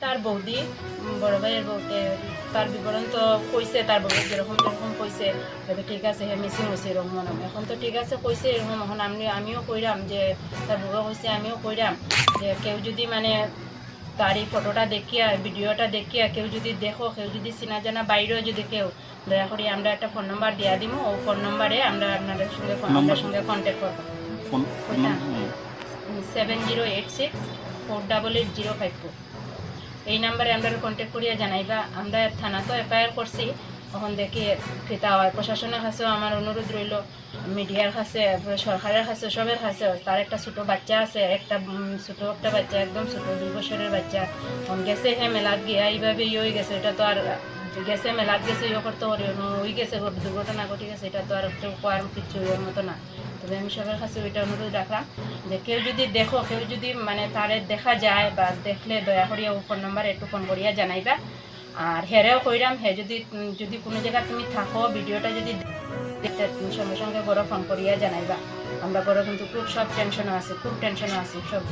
তার বৌদি বড় ভাইয়ের বউকে তার বিবরণ তো কইছে তার বউ যেরকম যেরকম কইছে তবে ঠিক আছে হে মিসিং হয়েছে এরকম এখন তো ঠিক আছে কইছে এরকম এখন আমি আমিও কইরাম যে তার বউ কইছে আমিও কইরাম যে কেউ যদি মানে তার এই ফটোটা দেখিয়া ভিডিওটা দেখিয়া কেউ যদি দেখো কেউ যদি চিনা জানা বাইরেও যদি কেউ দয়া করি আমরা একটা ফোন নাম্বার দিয়া দিব ও ফোন নাম্বারে আমরা আপনাদের সঙ্গে? আমাদের সঙ্গে কন্ট্যাক্ট করব? Seven zero eight six four double eight zero five four এই নাম্বারে আমরা কন্ট্যাক্ট করিয়া জানাইবা। আমরা থানা তো এফআইআর করছি। তখন দেখি ফিতা হয়। প্রশাসনের কাছেও আমার অনুরোধ রইল। মিডিয়ার কাছে, সরকারের কাছে, সবের কাছে। তার একটা ছোটো বাচ্চা আছে। একটা ছোটো একটা বাচ্চা, একদম ছোটো, দুই বছরের বাচ্চা। গেছে হ্যাঁ মেলা গিয়া এইভাবে ইয়ে হয়ে গেছে। এটা তো আর গেছে মেলাত গেছে ইয়ে করতে পারি ওই গেছে দুর্ঘটনা ঘটে গেছে এটা তো আর কেউ কোয়ার কিছু ইয়ের মতো না। তবে আমি সবার কাছে ওইটা অনুরোধ রাখলাম যে কেউ যদি দেখো কেউ যদি মানে তারে দেখা যায় বা দেখলে দয়া করিয়া ও ফোন নাম্বার একটু ফোন করিয়া জানাইবা। আর হেরেও কইরাম হে যদি যদি কোনো জায়গা তুমি থাকো ভিডিওটা যদি দেখতে তুমি সঙ্গে সঙ্গে বড় ফোন করিয়া জানাইবা। আমরা বড় কিন্তু খুব সব টেনশনও আছে খুব টেনশনও আছে সব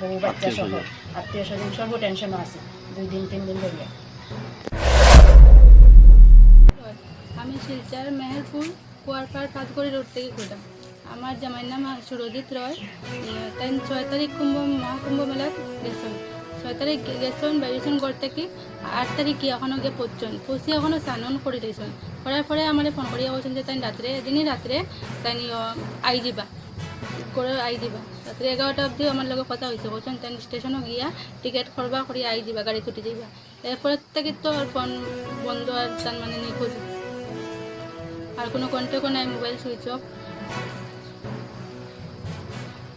বউ বাচ্চা সহ। আত্মীয় স্বজন সবও টেনশনও আছে দুই দিন তিন দিন ধরিয়া। পাঁচগড়ি রোড থেকে কইলাম আমার জামাইর নাম সুরজিৎ রয়। তাই ছয় তারিখ কুম্ভ, মহাকুম্ভ মেলাত গেছেন। ছয় তারিখ গেছেন বাইরেছেন ঘর থেকে। আট তারিখ কি এখনও গিয়ে পড়ছেন পৌঁছি এখনও স্নান করে দিয়েছেন। করার পরে আমার ফোন করিয়া বলছেন যে, তাই রাত্রে, এদিনই রাত্রে তাই আই যাবা করে, আই দিবা। রাত্রে এগারোটা অবধি আমার লগে কথা হয়েছে বলছেন, তাই স্টেশনও গিয়া টিকেট করবা করি আই দিবা, গাড়ি ছুটি যাইবা এরপরে থেকে তো ফোন বন্ধ আর তার মানে নিখোঁজ আর কোনো কন্ট্যাক্টও নাই মোবাইল সুইচ অফ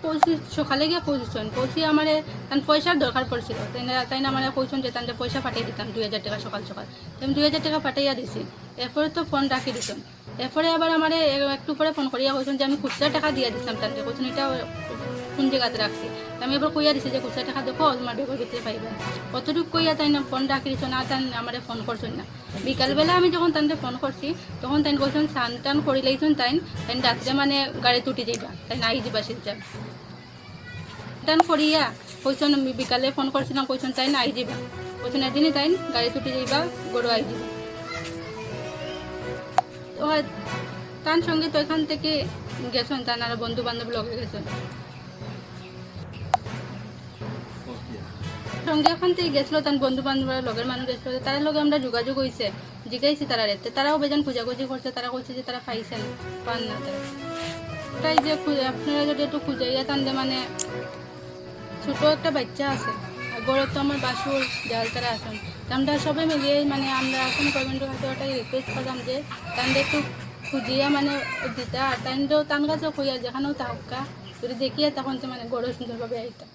পৌঁছি সকালে গিয়ে পৌঁছিছেন। পৌঁছি আমার তান পয়সার দরকার পড়ছিল। তাই না- তাই না আমার কইছেন যে তাহলে পয়সা পাঠিয়ে দিতাম, দুই হাজার টাকা সকাল সকাল। তো আমি দুই হাজার টাকা পাঠাইয়া দিছি। এরপরে তো ফোন রাখি দিছেন। এরপরে আবার আমার একটু পরে ফোন করিয়া কইছেন যে আমি খুচরা টাকা দিয়ে দিতাম তাহলে কইছেন এটা কোন জায়গাতে রাখছি? আমি এবার কইয়া দিছি যে খুচরা টাকা দেখো তোমার বেগের ভিতরে পাইবে। কতটুকু কইয়া তাই না, ফোন রাখি দিছ না তাই আমার ফোন করছেন না। বিকালবেলা আমি যখন তানকে ফোন করছি, তখন তাই কইছেন স্নান টান করি লাইছেন তাই তাই রাত্রে মানে গাড়ি তুটি যাইবা তাই নাই যাবা শিলচর টান করিয়া কইছেন বিকালে ফোন করছিলাম, কইছেন তাই না আই যাবা কইছেন, এদিনই তাই গাড়ি তুটি যাইবা, গরু আই যাবা তার সঙ্গে তো এখান থেকে গেছেন, তার আর বন্ধু বান্ধব লগে গেছেন। সঙ্গে এখান থেকে গেছিল, তার বন্ধু বান্ধবের লগের মানুষ গেছিল তার লগে আমরা যোগাযোগ হয়েছে জিজ্ঞাসি তারা রেতে। তারাও বেজান খোঁজাখুঁজি করছে, তারা কইছে যে তারা পাইছেন পান না তারা তাই যে আপনারা যদি একটু খুঁজাইয়া দে মানে ছোট একটা বাচ্চা আছে বড় তো আমার বাসুর জাল তারা আছেন। আমরা সবাই মিলিয়ে মানে আমরা এখন গভর্নমেন্টের কাছে ওটাই রিকোয়েস্ট করলাম যে তাদের একটু খুঁজিয়া মানে দিতা। আর তাইন্দেও তান কাছে কইয়া, যেখানেও তাহকা যদি দেখিয়া তখন তো মানে গরু সুন্দরভাবে আইতা।